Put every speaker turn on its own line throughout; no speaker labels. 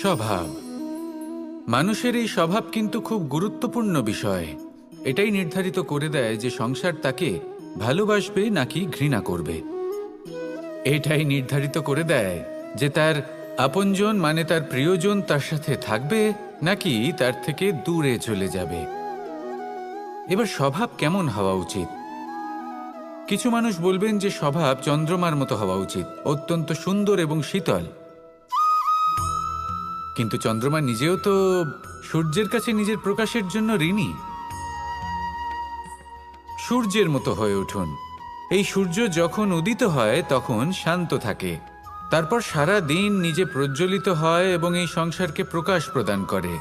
স্বভাব। মানুষের এই স্বভাব কিন্তু খুব গুরুত্বপূর্ণ বিষয়। এটাই নির্ধারিত করে দেয় যে সংসার তাকে ভালোবাসবে নাকি ঘৃণা করবে। এটাই নির্ধারিত করে দেয় যে তার আপনজন মানে তার প্রিয়জন তার সাথে থাকবে নাকি তার থেকে দূরে চলে যাবে। এবার স্বভাব কেমন হওয়া উচিত? কিছু মানুষ বলবেন যে স্বভাব চন্দ্রমার মতো হওয়া উচিত, অত্যন্ত সুন্দর এবং শীতল। কিন্তু চন্দ্রমা নিজেও তো সূর্যের কাছে নিজের প্রকাশের জন্য ঋণী। সূর্যের মতো হয়ে উঠুন। এই সূর্য যখন উদিত হয়, তখন শান্ত থাকে। তারপর সারা দিন নিজে প্রজ্বলিত হয় এবং এই সংসারকে প্রকাশ প্রদান করে,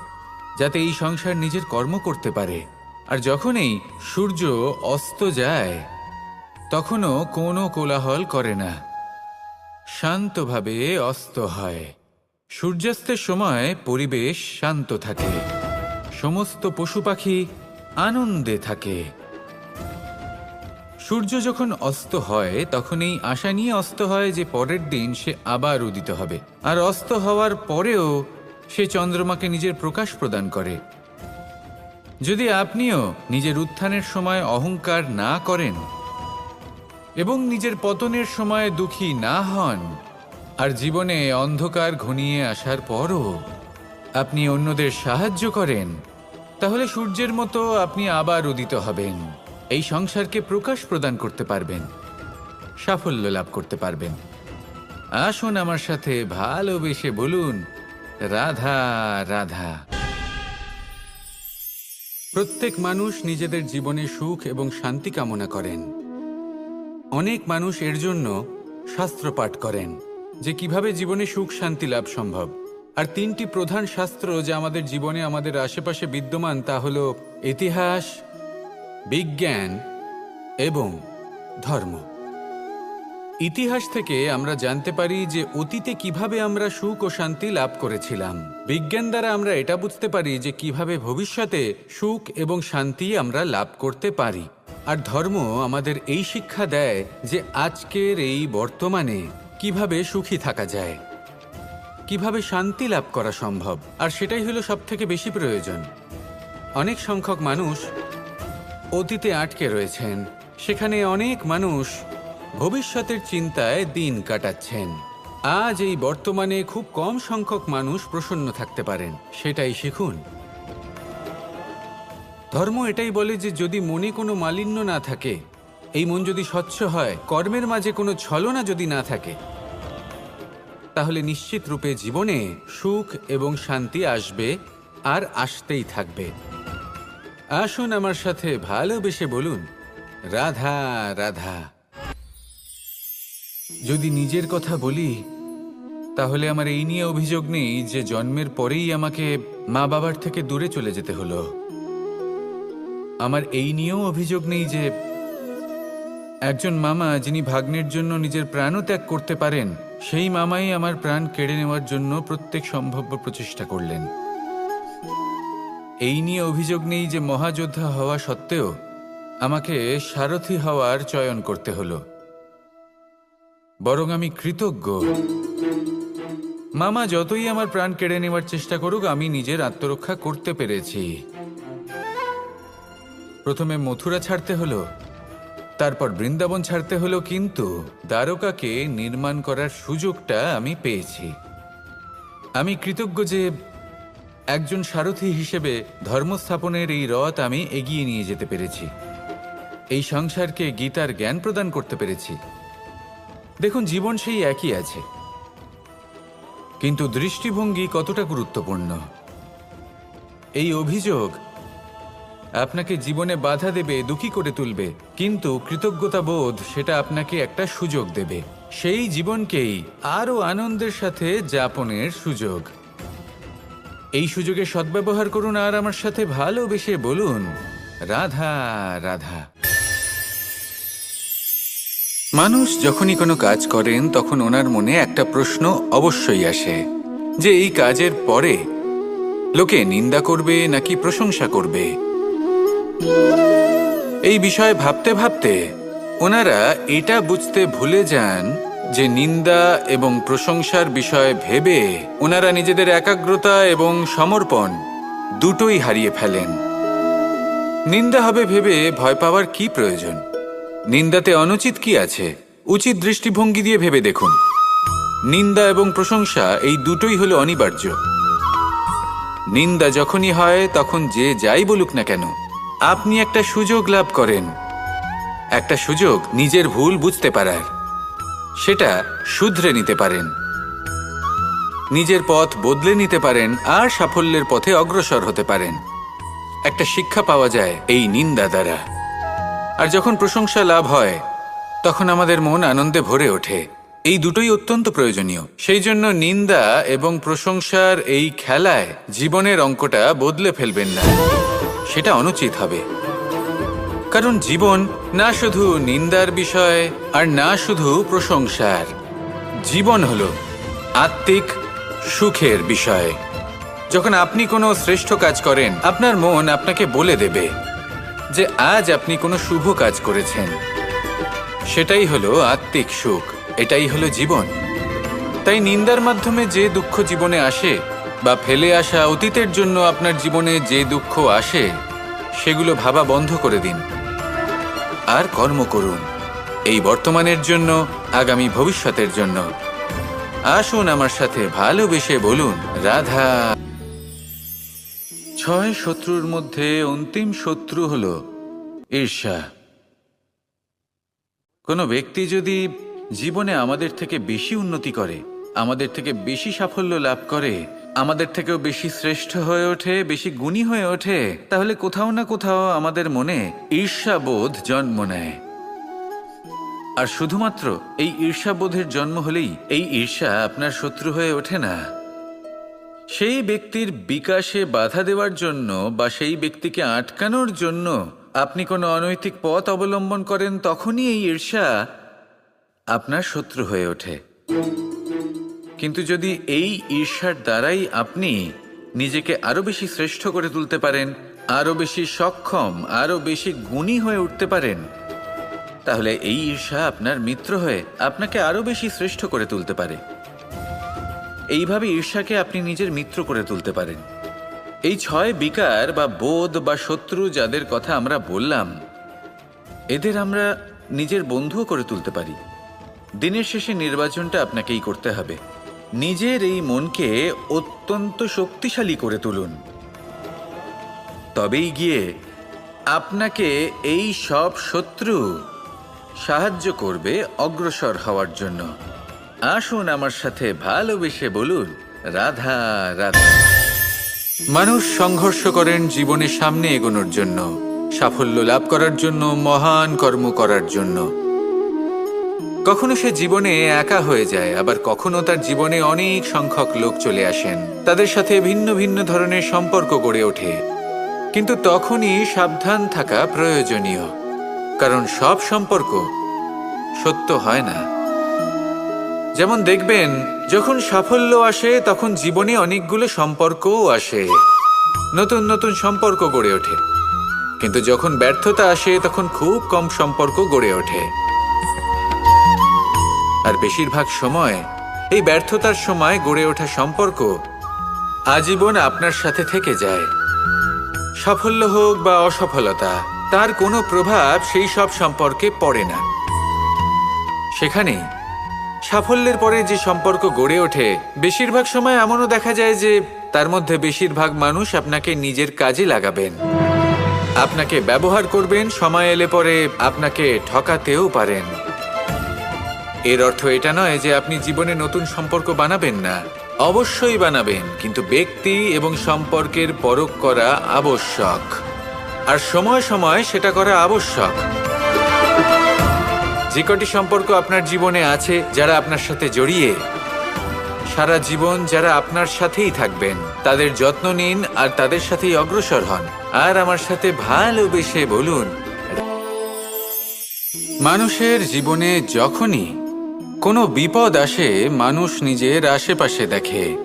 যাতে এই সংসার নিজের কর্ম করতে পারে। আর যখন এই সূর্য অস্ত যায়, তখনও কোনো কোলাহল করে না। শান্তভাবে অস্ত হয়। সূর্যাস্তের সময় পরিবেশ শান্ত থাকে। সমস্ত পশু পাখি আনন্দে থাকে। সূর্য যখন অস্ত হয় তখন এই আশা নিয়ে অস্ত হয় যে পরের দিন সে আবার উদিত হবে। আর অস্ত হওয়ার পরেও সে চন্দ্রমাকে নিজের প্রকাশ প্রদান করে। যদি আপনিও নিজের উত্থানের সময় অহংকার না করেন এবং নিজের পতনের সময় দুঃখী না হন আর জীবনে অন্ধকার ঘনিয়ে আসার পরও আপনি অন্যদের সাহায্য করেন, তাহলে সূর্যের মতো আপনি আবার উদিত হবেন। এই সংসারকে প্রকাশ প্রদান করতে পারবেন, সাফল্য লাভ করতে পারবেন। আসুন আমার সাথে ভালোবেসে বলুন, রাধা রাধা। প্রত্যেক মানুষ নিজেদের জীবনে সুখ এবং শান্তি কামনা করেন। অনেক মানুষ এর জন্য শাস্ত্র পাঠ করেন। যে কীভাবে জীবনে সুখ, শান্তি লাভ সম্ভব। আর তিনটি প্রধান শাস্ত্র যা আমাদের জীবনে আমাদের আশেপাশে বিদ্যমান তা হল ইতিহাস, বিজ্ঞান এবং ধর্ম। ইতিহাস থেকে আমরা জানতে পারি যে অতীতে কীভাবে আমরা সুখ ও শান্তি লাভ করেছিলাম। বিজ্ঞান দ্বারা আমরা এটা বুঝতে পারি যে কীভাবে ভবিষ্যতে সুখ এবং শান্তি আমরা লাভ করতে পারি। আর ধর্ম আমাদের এই শিক্ষা দেয় যে আজকের এই বর্তমানে কীভাবে সুখী থাকা যায়? কীভাবে শান্তি লাভ করা সম্ভব? আর সেটাই হলো সব থেকে বেশি প্রয়োজন। অনেক সংখ্যক মানুষ অতীতে আটকে রয়েছেন। সেখানে অনেক মানুষ ভবিষ্যতের চিন্তায় দিন কাটাচ্ছেন। আজ এই বর্তমানে খুব কম সংখ্যক মানুষ প্রসন্ন থাকতে পারেন। সেটাই শিখুন। ধর্ম এটাই বলে যে যদি মনে কোনো মালিন্য না থাকে এই মন যদি স্বচ্ছ হয়, কর্মের মাঝে কোনো ছলনা যদি না থাকে, তাহলে নিশ্চিত রূপে জীবনে সুখ এবং শান্তি আসবে আর আসতেই থাকবে। আসুন আমার সাথে ভালোবেসে বলুন, রাধা রাধা। যদি নিজের কথা বলি, তাহলে আমার এই নিয়ে অভিযোগ নেই যে জন্মের পরেই আমাকে মা বাবার থেকে দূরে চলে যেতে হলো। আমার এই নিয়েও অভিযোগ নেই যে একজন মামা যিনি ভাগ্নের জন্য নিজের প্রাণও ত্যাগ করতে পারেন, সেই মামাই আমার প্রাণ কেড়ে নেওয়ার জন্য প্রত্যেক সম্ভাব্য প্রচেষ্টা করলেন। এই নিয়ে অভিযোগ নেই যে মহাযোদ্ধা হওয়া সত্ত্বেও আমাকে সারথি হওয়ার চয়ন করতে হলো। বরং আমি কৃতজ্ঞ। মামা যতই আমার প্রাণ কেড়ে নেওয়ার চেষ্টা করুক, আমি নিজের আত্মরক্ষা করতে পেরেছি। প্রথমে মথুরা ছাড়তে হলো। তারপর বৃন্দাবন ছাড়তে হলো কিন্তু দ্বারকাকে নির্মাণ করার সুযোগটা আমি পেয়েছি। আমি কৃতজ্ঞ যে একজন সারথী হিসেবে ধর্মস্থাপনের এই রথ আমি এগিয়ে নিয়ে যেতে পেরেছি। এই সংসারকে গীতার জ্ঞান প্রদান করতে পেরেছি। দেখুন, জীবন সেই একই আছে। কিন্তু দৃষ্টিভঙ্গি কতটা গুরুত্বপূর্ণ। এই অভিযোগ আপনাকে জীবনে বাধা দেবে, দুঃখী করে তুলবে। কিন্তু কৃতজ্ঞতা বোধ সেটা আপনাকে একটা সুযোগ দেবে। সেই জীবনকেই আরও আনন্দের সাথে যাপনের সুযোগ। এই সুযোগে সদ্ব্যবহার করুন আর আমার সাথে ভালোবেসে বলুন, রাধা রাধা। মানুষ যখনই কোনো কাজ করেন, তখন ওনার মনে একটা প্রশ্ন অবশ্যই আসে, যে এই কাজের পরে লোকে নিন্দা করবে নাকি প্রশংসা করবে? এই বিষয়ে ভাবতে ভাবতে ওনারা এটা বুঝতে ভুলে যান যে নিন্দা এবং প্রশংসার বিষয়ে ভেবে ওনারা নিজেদের একাগ্রতা এবং সমর্পণ দুটোই হারিয়ে ফেলেন। নিন্দা হবে ভেবে ভয় পাওয়ার কি প্রয়োজন? নিন্দাতে অনুচিত কি আছে? উচিত দৃষ্টিভঙ্গি দিয়ে ভেবে দেখুন। নিন্দা এবং প্রশংসা এই দুটোই হলো অনিবার্য। নিন্দা যখনই হয়, তখন যে যাই বলুক না কেন আপনি একটা সুযোগ লাভ করেন। একটা সুযোগ নিজের ভুল বুঝতে পারার। সেটা শুধরে নিতে পারেন। নিজের পথ বদলে নিতে পারেন আর সাফল্যের পথে অগ্রসর হতে পারেন। একটা শিক্ষা পাওয়া যায় এই নিন্দা দ্বারা। আর যখন প্রশংসা লাভ হয়, তখন আমাদের মন আনন্দে ভরে ওঠে। এই দুটোই অত্যন্ত প্রয়োজনীয়। সেই জন্য নিন্দা এবং প্রশংসার এই খেলায় জীবনের অঙ্কটা বদলে ফেলবেন না। সেটা অনুচিত হবে। কারণ জীবন না শুধু নিন্দার বিষয় আর না শুধু প্রশংসার। জীবন হল আত্মিক সুখের বিষয়। যখন আপনি কোনো শ্রেষ্ঠ কাজ করেন, আপনার মন আপনাকে বলে দেবে যে আজ আপনি কোনো শুভ কাজ করেছেন। সেটাই হলো আত্মিক সুখ, এটাই হলো জীবন। তাই নিন্দার মাধ্যমে যে দুঃখ জীবনে আসে বা ফেলে আসা অতীতের জন্য আপনার জীবনে যে দুঃখ আসে, সেগুলো ভাবা বন্ধ করে দিন। আর কর্ম করুন, এই বর্তমানের জন্য, আগামী ভবিষ্যতের জন্য। আসুন আমার সাথে ভালোবেসে বলুন, রাধা। ছয় শত্রুর মধ্যে অন্তিম শত্রু হল ঈর্ষা। কোনো ব্যক্তি যদি জীবনে আমাদের থেকে বেশি উন্নতি করে, আমাদের থেকে বেশি সাফল্য লাভ করে আমাদের থেকেও বেশি শ্রেষ্ঠ হয়ে ওঠে, বেশি গুণী হয়ে ওঠে, তাহলে কোথাও না কোথাও আমাদের মনে ঈর্ষাবোধ জন্ম নেয়। আর শুধুমাত্র এই ঈর্ষাবোধের জন্ম হলেই এই ঈর্ষা আপনার শত্রু হয়ে ওঠে না। সেই ব্যক্তির বিকাশে বাধা দেওয়ার জন্য বা সেই ব্যক্তিকে আটকানোর জন্য আপনি কোনো অনৈতিক পথ অবলম্বন করেন, তখনই এই ঈর্ষা আপনার শত্রু হয়ে ওঠে। কিন্তু যদি এই ঈর্ষার দ্বারাই আপনি নিজেকে আরও বেশি শ্রেষ্ঠ করে তুলতে পারেন, আরও বেশি সক্ষম, আরও বেশি গুণী হয়ে উঠতে পারেন, তাহলে এই ঈর্ষা আপনার মিত্র হয়ে আপনাকে আরও বেশি শ্রেষ্ঠ করে তুলতে পারে। এইভাবে ঈর্ষাকে আপনি নিজের মিত্র করে তুলতে পারেন। এই ছয় বিকার বা বোধ বা শত্রু যাদের কথা আমরা বললাম, এদের আমরা নিজের বন্ধুও করে তুলতে পারি। দিনের শেষে নির্বাচনটা আপনাকেই করতে হবে। নিজের এই মনকে অত্যন্ত শক্তিশালী করে তুলুন। তবেই গিয়ে আপনাকে এই সব শত্রু সাহায্য করবে অগ্রসর হওয়ার জন্য। আসুন আমার সাথে ভালোবেসে বলুন, রাধা রাধা। মানুষ সংঘর্ষ করেন জীবনে সামনে এগোনোর জন্য, সাফল্য লাভ করার জন্য, মহান কর্ম করার জন্য। কখনো সে জীবনে একা হয়ে যায়, আবার কখনো তার জীবনে অনেক সংখ্যক লোক চলে আসেন। তাদের সাথে ভিন্ন ভিন্ন ধরনের সম্পর্ক গড়ে ওঠে। কিন্তু তখনই সাবধান থাকা প্রয়োজনীয়, কারণ সব সম্পর্ক সত্য হয় না। যেমন দেখবেন, যখন সাফল্য আসে, তখন জীবনে অনেকগুলো সম্পর্কও আসে। নতুন নতুন সম্পর্ক গড়ে ওঠে। কিন্তু যখন ব্যর্থতা আসে, তখন খুব কম সম্পর্ক গড়ে ওঠে। আর বেশিরভাগ সময় এই ব্যর্থতার সময় গড়ে ওঠা সম্পর্ক আজীবন আপনার সাথে থেকে যায়। সাফল্য হোক বা অসফলতা, তার কোনো প্রভাব সেই সব সম্পর্কে পড়ে না। সেখানে সাফল্যের পরে যে সম্পর্ক গড়ে ওঠে, বেশিরভাগ সময় এমনও দেখা যায় যে তার মধ্যে বেশিরভাগ মানুষ আপনাকে নিজের কাজে লাগাবেন। আপনাকে ব্যবহার করবেন, সময় এলে পরে আপনাকে ঠকাতেও পারেন। এর অর্থ এটা নয় যে আপনি জীবনে নতুন সম্পর্ক বানাবেন না। অবশ্যই বানাবেন, কিন্তু ব্যক্তি এবং সম্পর্কের পরখ করা আবশ্যক। আর সময় সময় সেটা করা আবশ্যক। যে কটি সম্পর্ক আপনার জীবনে আছে, যারা আপনার সাথে জড়িয়ে, সারা জীবন যারা আপনার সাথেই থাকবেন, তাদের যত্ন নিন আর তাদের সাথেই অগ্রসর হন। আর আমার সাথে ভালোবেসে বলুন, মানুষের জীবনে যখনই কোনো বিপদ আসে, মানুষ নিজের আশেপাশে দেখে।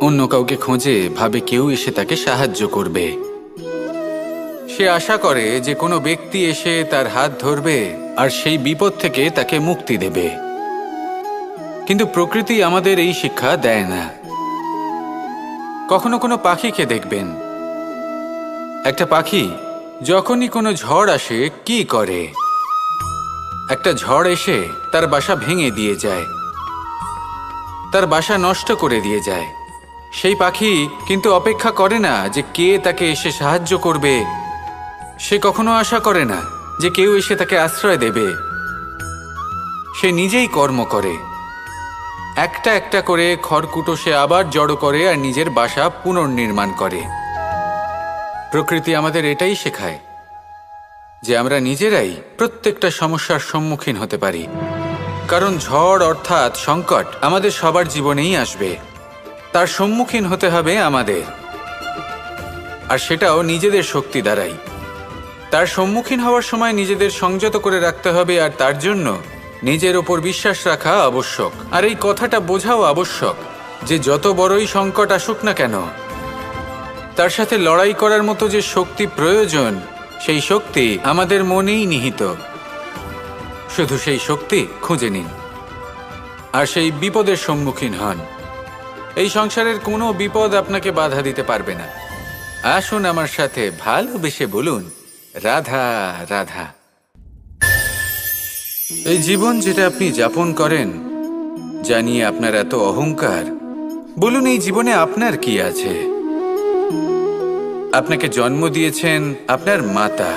অন্য কাউকে খোঁজে, ভাবে কেউ এসে তাকে সাহায্য করবে। সে আশা করে যে কোনো ব্যক্তি এসে তার হাত ধরবে আর সেই বিপদ থেকে তাকে মুক্তি দেবে। কিন্তু প্রকৃতি আমাদের এই শিক্ষা দেয় না। কখনো কোনো পাখিকে দেখবেন। একটা পাখি, যখনই কোনো ঝড় আসে, কি করে? একটা ঝড় এসে তার বাসা ভেঙে দিয়ে যায়। তার বাসা নষ্ট করে দিয়ে যায়। সেই পাখি কিন্তু অপেক্ষা করে না যে কে তাকে এসে সাহায্য করবে। সে কখনো আশা করে না যে কেউ এসে তাকে আশ্রয় দেবে। সে নিজেই কর্ম করে। একটা একটা করে খড়কুটো সে আবার জড়ো করে আর নিজের বাসা পুনর্নির্মাণ করে। প্রকৃতি আমাদের এটাই শেখায়। যে আমরা নিজেরাই প্রত্যেকটা সমস্যার সম্মুখীন হতে পারি। কারণ ঝড় অর্থাৎ সংকট আমাদের সবার জীবনেই আসবে। তার সম্মুখীন হতে হবে আমাদের। আর সেটাও নিজেদের শক্তি দ্বারাই। তার সম্মুখীন হওয়ার সময় নিজেদের সংযত করে রাখতে হবে আর তার জন্য নিজের ওপর বিশ্বাস রাখা আবশ্যক। আর এই কথাটা বোঝাও আবশ্যক যে যত বড়ই সংকট আসুক না কেন, তার সাথে লড়াই করার মতো যে শক্তি প্রয়োজন সেই শক্তি আমাদের মনেই নিহিত। শুধু সেই শক্তি খুঁজে নিন, আর সেই বিপদের সম্মুখীন হন। এই সংসারের কোনো বিপদ আপনাকে বাধা দিতে পারবে না। আসুন আমার সাথে ভালোবেসে বলুন, রাধা রাধা। এই জীবন যেটা আপনি যাপন করেন জানিয়ে আপনার এত অহংকার, বলুন এই জীবনে আপনার কি আছে? আপনাকে জন্ম দিয়েছেন আপনার মাতা।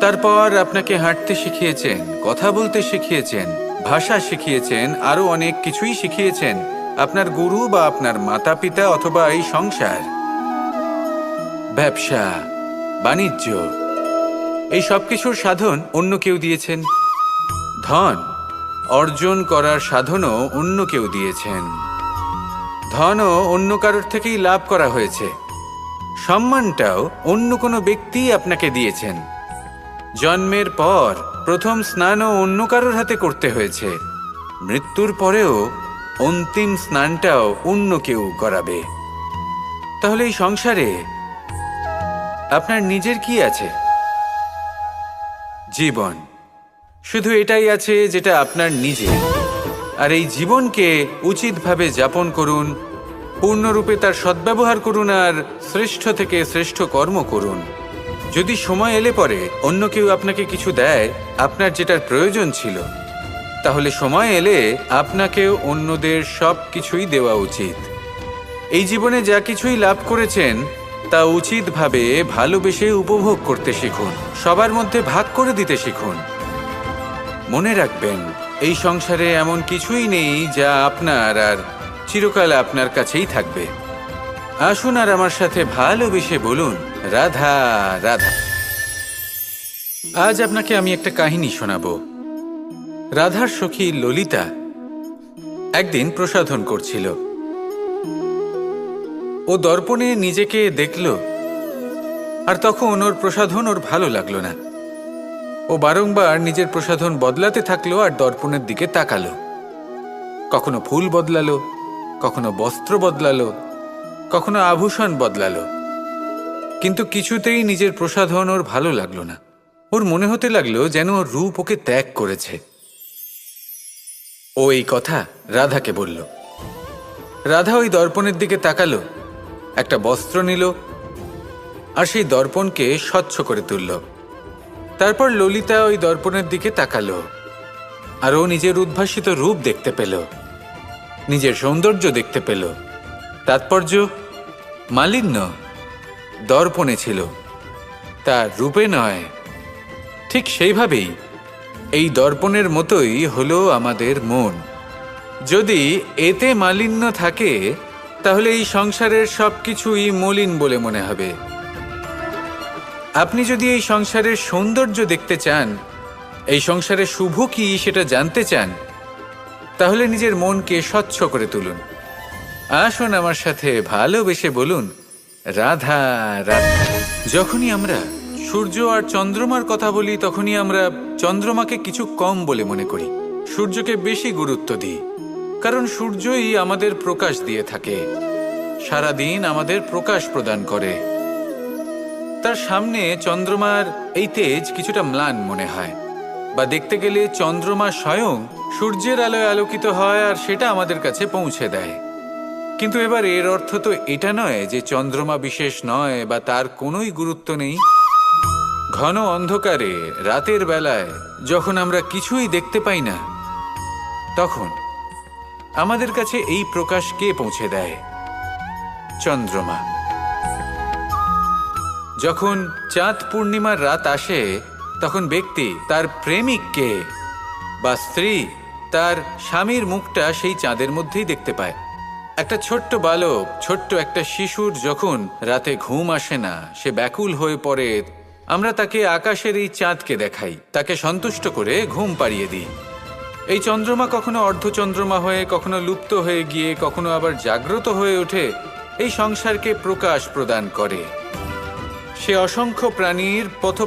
তারপর আপনাকে হাঁটতে শিখিয়েছেন, কথা বলতে শিখিয়েছেন, ভাষা শিখিয়েছেন আরও অনেক কিছুই শিখিয়েছেন, আপনার গুরু বা আপনার মাতা পিতা অথবা এই সংসার। ব্যবসা, বাণিজ্য, এই সব কিছুর সাধন অন্য কেউ দিয়েছেন। ধন, অর্জন করার সাধনও অন্য কেউ দিয়েছেন। ধনও অন্য কারোর থেকেই লাভ করা হয়েছে। সম্মানটাও অন্য কোনো ব্যক্তিই আপনাকে দিয়েছেন। জন্মের পর প্রথম স্নানও অন্য কারোর হাতে করতে হয়েছে। মৃত্যুর পরেও অন্তিম স্নানটাও অন্য কেউ করাবে। তাহলে এই সংসারে আপনার নিজের কি আছে? জীবন। শুধু এটাই আছে যেটা আপনার নিজের। আর এই জীবনকে উচিতভাবে যাপন করুন পূর্ণরূপে তার সদ্ব্যবহার করুন আর শ্রেষ্ঠ থেকে শ্রেষ্ঠ কর্ম করুন। যদি সময় এলে পরে অন্য কেউ আপনাকে কিছু দেয়, আপনার যেটার প্রয়োজন ছিল, তাহলে সময় এলে আপনাকেও অন্যদের সব কিছুই দেওয়া উচিত। এই জীবনে যা কিছুই লাভ করেছেন, তা উচিতভাবে ভালোবেসে উপভোগ করতে শিখুন, সবার মধ্যে ভাগ করে দিতে শিখুন। মনে রাখবেন, এই সংসারে এমন কিছুই নেই যা আপনার আর চিরকাল আপনার কাছেই থাকবে। আসুন আর আমার সাথে ভালোবেসে বলুন। রাধা রাধা। আজ আপনাকে আমি একটা কাহিনী শোনাবো। রাধার সখী ললিতা একদিন প্রসাধন করছিল। ও দর্পণে নিজেকে দেখল, আর তখন ওর প্রসাধন ওর ভালো লাগল না। ও বারংবার নিজের প্রসাধন বদলাতে থাকল আর দর্পণের দিকে তাকালো। কখনো ফুল বদলালো কখনো বস্ত্র বদলালো, কখনো আভূষণ বদলালো। কিন্তু কিছুতেই নিজের প্রসাধন ওর ভালো লাগল না। ওর মনে হতে লাগল যেন ওর রূপ ওকে ত্যাগ করেছে। ও এই কথা রাধাকে বলল। রাধা ওই দর্পণের দিকে তাকালো, একটা বস্ত্র নিল আর সেই দর্পণকে স্বচ্ছ করে তুলল। তারপর ললিতা ওই দর্পণের দিকে তাকালো আর ও নিজের উদ্ভাসিত রূপ দেখতে পেল। নিজের সৌন্দর্য দেখতে পেল। তাৎপর্য মালিন্য, দর্পণে ছিল। তার রূপে নয়, ঠিক সেইভাবেই এই দর্পণের মতোই হলো আমাদের মন। যদি এতে মালিন্য থাকে, তাহলে এই সংসারের সব কিছুই মলিন বলে মনে হবে। আপনি যদি এই সংসারের সৌন্দর্য দেখতে চান, এই সংসারে শুভ কি সেটা জানতে চান তাহলে নিজের মনকে স্বচ্ছ করে তুলুন। আসুন আমার সাথে ভালোবেসে বলুন, রাধা রাধা। যখনই আমরা সূর্য আর চন্দ্রমার কথা বলি, তখনই আমরা চন্দ্রমাকে কিছু কম বলে মনে করি। সূর্যকে বেশি গুরুত্ব দিই, কারণ সূর্যই আমাদের প্রকাশ দিয়ে থাকে। সারাদিন আমাদের প্রকাশ প্রদান করে। তার সামনে চন্দ্রমার এই তেজ কিছুটা ম্লান মনে হয়। বা দেখতে গেলে চন্দ্রমা স্বয়ং সূর্যের আলোয় আলোকিত হয় আর সেটা আমাদের কাছে পৌঁছে দেয়। কিন্তু এবার এর অর্থ তো এটা নয় যে চন্দ্রমা বিশেষ নয় বা তার কোনোই গুরুত্ব নেই। ঘন অন্ধকারে, রাতের বেলায়, যখন আমরা কিছুই দেখতে পাই না, তখন আমাদের কাছে এই প্রকাশ কে পৌঁছে দেয়? চন্দ্রমা। যখন চাঁদ পূর্ণিমার রাত আসে তখন ব্যক্তি তার প্রেমিককে বা স্ত্রী তার স্বামীর মুখটা সেই চাঁদের মধ্যেই দেখতে পায়। একটা ছোট্ট বালক, ছোট্ট একটা শিশুর যখন রাতে ঘুম আসে না, সে ব্যাকুল হয়ে পড়ে, আমরা তাকে আকাশের এই চাঁদকে দেখাই। তাকে সন্তুষ্ট করে ঘুম পাড়িয়ে দিই। এই চন্দ্রমা কখনো অর্ধচন্দ্রমা হয়ে, কখনো লুপ্ত হয়ে গিয়ে, কখনো আবার জাগ্রত হয়ে ওঠে, এই সংসারকে প্রকাশ প্রদান করে। সে অসংখ্য প্রাণীর পথ